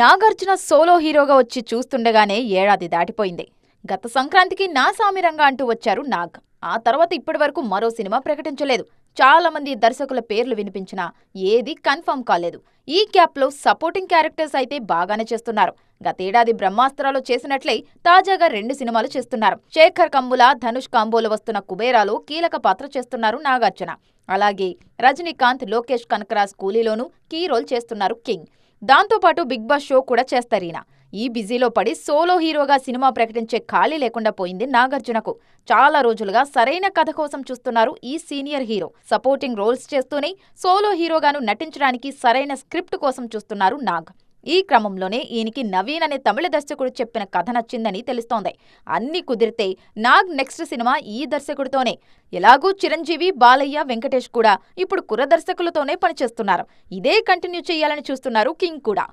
Nagarjuna solo హీరోగా వచ్చి చూస్తుండగానే ఏడాది దాటిపోయింది. గత సంక్రాంతికి నా సామిరంగా అంటూ వచ్చారు నాగ్. ఆ తర్వాత ఇప్పటి వరకు మరో సినిమా ప్రకటించలేదు. చాలా మంది దర్శకుల పేర్లు వినిపించినా ఏది కన్ఫర్మ్ కాలేదు. ఈ క్యాప్లో సపోర్టింగ్ క్యారెక్టర్స్ అయితే బాగానే చేస్తున్నారు. గతేడాది బ్రహ్మాస్త్రాలు చేసినట్లే తాజాగా రెండు సినిమాలు చేస్తున్నారు. శేఖర్ కంబుల ధనుష్ కాంబోలో వస్తున్న కుబేరాలో కీలక పాత్ర చేస్తున్నారు నాగార్జున. అలాగే రజనీకాంత్ లోకేష్ కనకరాజ్ కూలీలోనూ కీ రోల్ చేస్తున్నారు కింగ్. దాంతోపాటు బిగ్ బాస్ షో కూడా చేస్తారీనా ఈ బిజీలో పడి సోలో హీరోగా సినిమా ప్రకటించే ఖాళీ లేకుండా పోయింది నాగార్జునకు. చాలా రోజులుగా సరైన కథ కోసం చూస్తున్నారు ఈ సీనియర్ హీరో. సపోర్టింగ్ రోల్స్ చేస్తూనే సోలో హీరోగాను నటించడానికి సరైన స్క్రిప్ట్ కోసం చూస్తున్నారు నాగ్. ఈ క్రమంలోనే ఈయనకి నవీన్ అనే తమిళ దర్శకుడు చెప్పిన కథ నచ్చిందని తెలుస్తోంది. అన్ని కుదిరితే నాగ్ నెక్స్ట్ సినిమా ఈ దర్శకుడితోనే. ఎలాగూ చిరంజీవి బాలయ్య వెంకటేష్ కూడా ఇప్పుడు కుర దర్శకులతోనే పనిచేస్తున్నారు. ఇదే కంటిన్యూ చేయాలని చూస్తున్నారు కింగ్ కూడా.